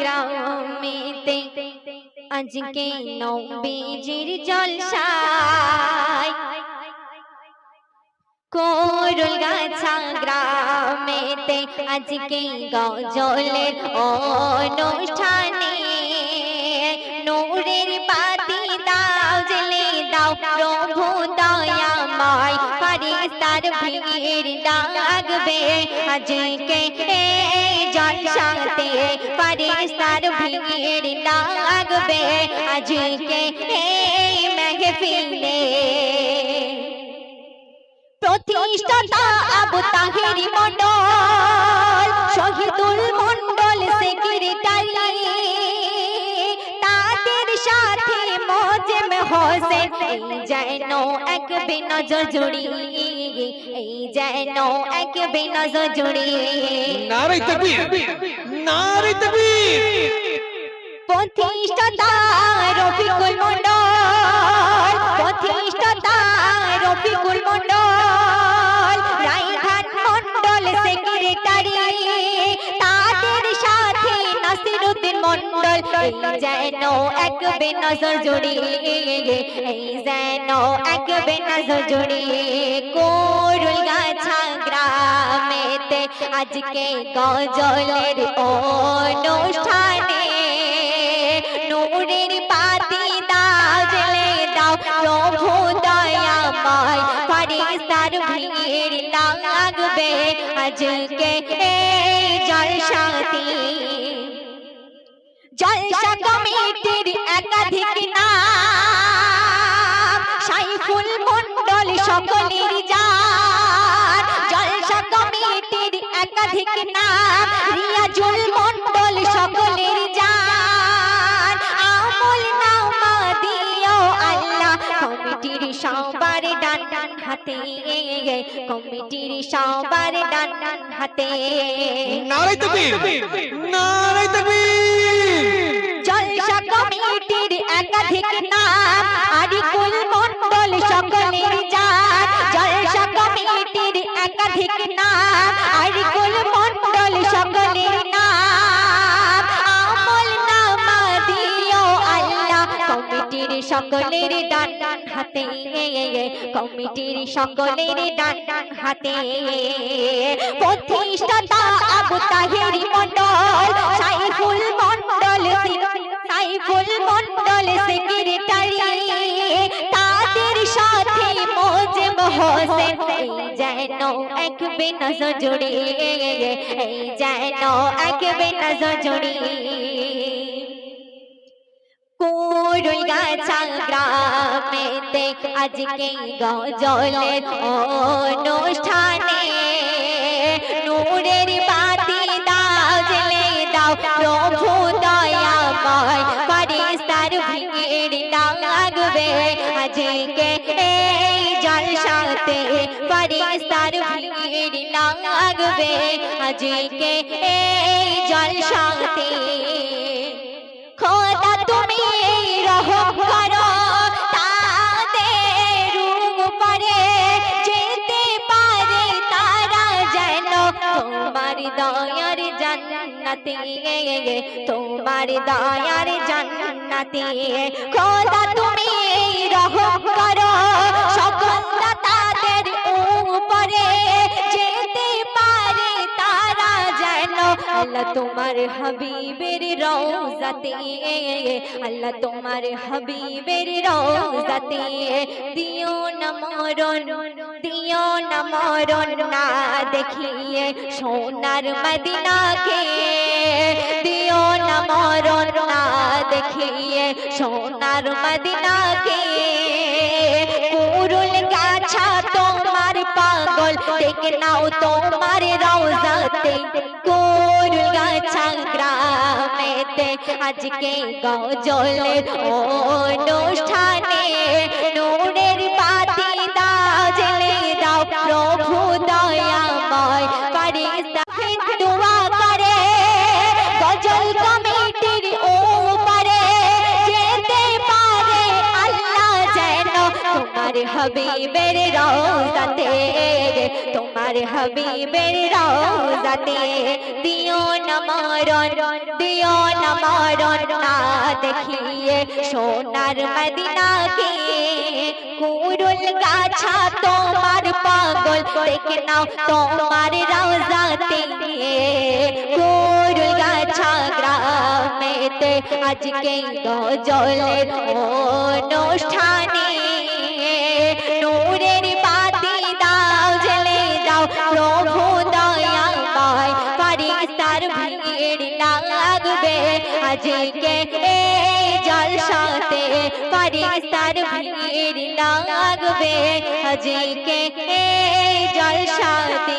গ্রামেতে আজকে নবীজির জলসায় করুল গাছা গ্রামেতে আজকে গজলের অনুষ্ঠানে নূরের বাতি দাও জেলে দাও ফারিস্তার ভিড় ডাকবে। আজকে জলসাতে ফারিস্তার ভিড় ডাকবে। আজকে মেহফিলে প্রতিষ্ঠাতা আবু তাহেরি মন্ডল শহীদুল মন্ডল সেক্রেটারি। তাদের সাথে মোজেম হোসেন যেন এক বেনজর জুড়ি এই যেন এক বেনজর জুড়িয়ে নারে তকবীর নারে তকবীর। প্রতিষ্ঠাতা এই যেন এক বেনজর জুড়ি এই যেন এক বেনজর জুড়ি কোরুল গাছা গ্রামেতে আজকে গজলের অনুষ্ঠানে? নূরের পাতি দাও জেলে দাও প্রভু দয়াময় ফারিস্তার ভিড় লাগবে আজকে এই জলসাতে জলসা কমিটির একাধিক নাম। সাইফুল মন্ডল সকলের যার জলসা কমিটির একাধিক নাম। রিয়াজুল মন্ডল সকলের যার আমল নামা দিও আল্লাহ। কমিটির সবার ডান ডান হাতে। কমিটির সবার ডান ডান হাতে। নারাই তাকবীর। নারাই তাকবীর। জলসা কমিটির একাধিক নাম, আরিকুল মন্ডল সকলের যার। জলসা কমিটির একাধিক নাম, আরিকুল মন্ডল সকলের নাম। আমল নামা দিও আল্লাহ, কমিটির সকলের ডান ডান হাতে। কমিটির সকলের ডান ডান হাতে। প্রতিষ্ঠাতা আবু তাহেরি মন্ডল সাইফুল মন্ডল সাইফুল মন্ডল সেক্রেটারি, তাদের সাথে মোজেম হোসেন যেন এক বেনজর জুড়ে, এই যেন এক জুড়ে। গাছা গ্রামেতে আজকে অনুষ্ঠানে, নূরের বাতি দাও দাও, প্রভু দয়াময় ফারিস্তার ভিড় লাগবে। আজকে এই জলসাতে ফারিস্তার ভিড় লাগবে। আজকে এই জলসাতে খোদা তুমি জান্নাতে। তোমার দয়ার জান্নাতি। খোদা তুমি রহম করো। সকল তাদের উপরে আল্লাহ তোমার হাবিবের রওজাতে, আল্লাহ তোমার হাবিবের রওজাতে, দিও না মরণ, দিও না মরণ না দেখিয়ে সোনার মদিনাকে, দিও না মরণ না দেখিয়ে সোনার মদিনাকে। কুরুল গাছা তোমার পাগল, দেখে নাও তোমার রওজাতে আজকে গজলের অনুষ্ঠানে নূরের বাতি দাও জেলে দাও প্রভু দয়াময়। ফারিস্তা দোয়া করে গজল কমিটির উপরে যেতে পারে আল্লাহ যেন। তোমার হাবিবের রওজাতে তোমার তোমার হাবিবের রওজাতে দিও না দিও না না দেখিয়ে সোনার মদিনাকে। কুরুল গাছা তোমার পাগল, দেখে নাও তোমার রওজাতে। কুরুল গাছা গ্রামেতে আজকে গজলের অনুষ্ঠানে। আজকে এই জলসাতে ফারিস্তার ভিড় লাগবে। আজকে এই জলসাতে